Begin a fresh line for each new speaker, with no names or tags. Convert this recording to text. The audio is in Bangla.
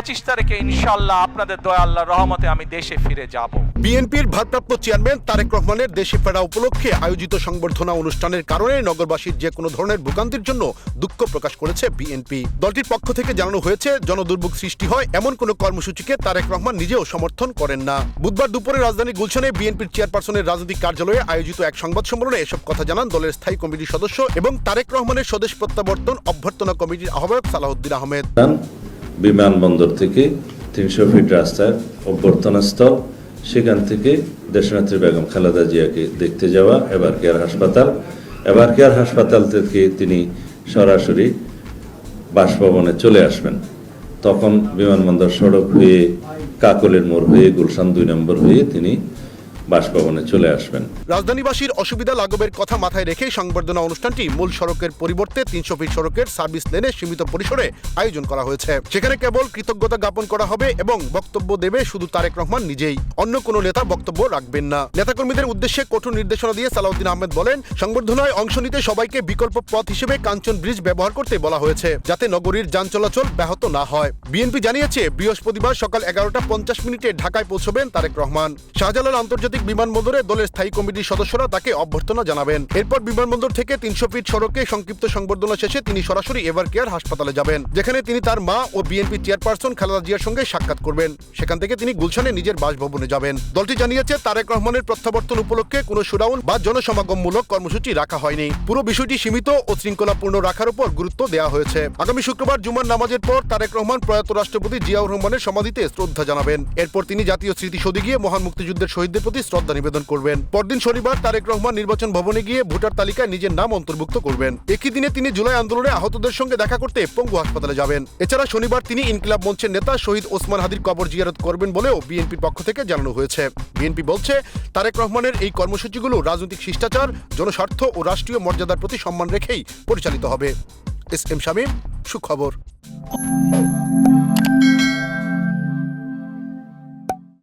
পঁচিশ তারিখে ইনশাল্লাহ আপনাদের দয়া আল্লাহ রহমতে আমি দেশে ফিরে যাব।
বিএনপির ভারপ্রাপ্ত চেয়ারম্যান তারেক রহমানের দেশে ফেরা উপলক্ষে আয়োজিত সংবর্ধনা অনুষ্ঠানের কারণে নগরবাসীর যে কোনো ধরনের ভোগান্তির জন্য দুঃখ প্রকাশ করেছে বিএনপি। দলটির পক্ষ থেকে জানানো হয়েছে, জনদুর্ভোগ সৃষ্টি হয় এমন কোনো কর্মসূচিকে তারেক রহমান নিজেও সমর্থন করেন না। বুধবার দুপুরে রাজধানী গুলশানে বিএনপির চেয়ারপারসনের রাজনৈতিক কার্যালয়ে আয়োজিত এক সংবাদ সম্মেলনে এসব কথা জানান দলের স্থায়ী কমিটির সদস্য এবং তারেক রহমানের স্বদেশ প্রত্যাবর্তন অভ্যর্থনা কমিটির আহ্বায়ক সালাউদ্দিন আহমেদ।
বিমানবন্দর থেকে তিনশো ফিট রাস্তার অভ্যর্থনাস্থল সেখান থেকে দেশনেত্রী বেগম খালেদা জিয়াকে দেখতে যাওয়া এবার কেয়ার হাসপাতাল। এবার কেয়ার হাসপাতাল থেকে তিনি সরাসরি বাসভবনে চলে আসবেন। তখন বিমানবন্দর সড়ক হয়ে কাকলের মোড় হয়ে গুলশান দুই নম্বর হয়ে তিনি বাসভবনে চলে আসবেন।
রাজধানীবাসীর অসুবিধা লাঘবের কথা মাথায় রেখে সংবর্ধনা অনুষ্ঠানটি মূল সড়কের পরিবর্তে তিনশো ফিট সড়কের সার্ভিস লেনে সীমিত পরিসরে আয়োজন করা হয়েছে। সেখানে কেবল কৃতজ্ঞতা জ্ঞাপন করা হবে এবং বক্তব্য দেবে শুধু তারেক রহমান নিজেই। অন্য কোনো নেতা বক্তব্য রাখবেন না। নেতাকর্মীদের উদ্দেশ্যে কঠোর নির্দেশনা দিয়ে সালাউদ্দিন আহমেদ বলেন, সংবর্ধনায় অংশ নিতে সবাইকে বিকল্প পথ হিসেবে কাঞ্চন ব্রিজ ব্যবহার করতে বলা হয়েছে, যাতে নগরীর যান চলাচল ব্যাহত না হয়। বিএনপি জানিয়েছে, বৃহস্পতিবার সকাল এগারোটা পঞ্চাশ মিনিটে ঢাকায় পৌঁছবেন তারেক রহমান। শাহজালাল আন্তর্জাতিক বিমানবন্দরে দলের স্থায়ী কমিটির সদস্যরা তাকে অভ্যর্থনা জানাবেন। এরপর বিমানবন্দর থেকে তিনশো ফিট সড়কে সংক্ষিপ্ত সংবর্ধনা শেষে তিনি সরাসরি এভার কেয়ার হাসপাতালে যাবেন, যেখানে তিনি তার মা ও বিএনপি চেয়ারপারসন খালেদা জিয়ার সঙ্গে সাক্ষাৎ করবেন। সেখান থেকে তিনি গুলশানে নিজের বাসভবনে যাবেন। দলটি জানিয়েছে, তারেক রহমানের প্রত্যাবর্তন উপলক্ষে কোনো সুরাউন বা জনসমাগমমূলক কর্মসূচি রাখা হয়নি। পুরো বিষয়টি সীমিত ও শৃঙ্খলাপূর্ণ রাখার উপর গুরুত্ব দেওয়া হয়েছে। আগামী শুক্রবার জুমার নামাজের পর তারেক রহমান প্রয়াত রাষ্ট্রপতি জিয়াউর রহমানের সমাধিতে শ্রদ্ধা জানাবেন। এরপর তিনি জাতীয় স্মৃতিসৌধে গিয়ে মহান মুক্তিযুদ্ধের শহীদদের প্রতি শ্রদ্ধা নিবেদন করবেন। পরদিন শনিবার তারেক রহমান নির্বাচন ভবনে গিয়ে ভোটার তালিকায় নিজের নাম অন্তর্ভুক্ত করবেন। একই দিনে তিনি জুলাই আন্দোলনে আহতদের সঙ্গে দেখা করতে পঙ্গু হাসপাতালে যাবেন। এছাড়া শনিবার তিনি ইনকিলাব মঞ্চের নেতা শহীদ ওসমান হাদির কবর জিয়ারত করবেন বলেও বিএনপির পক্ষ থেকে জানানো হয়েছে। বিএনপি বলছে, তারেক রহমানের এই কর্মসূচিগুলো রাজনৈতিক শিষ্টাচার, জনস্বার্থ ও রাষ্ট্রীয় মর্যাদার প্রতি সম্মান রেখেই পরিচালিত হবে। এস এম শামীম, সুখবর।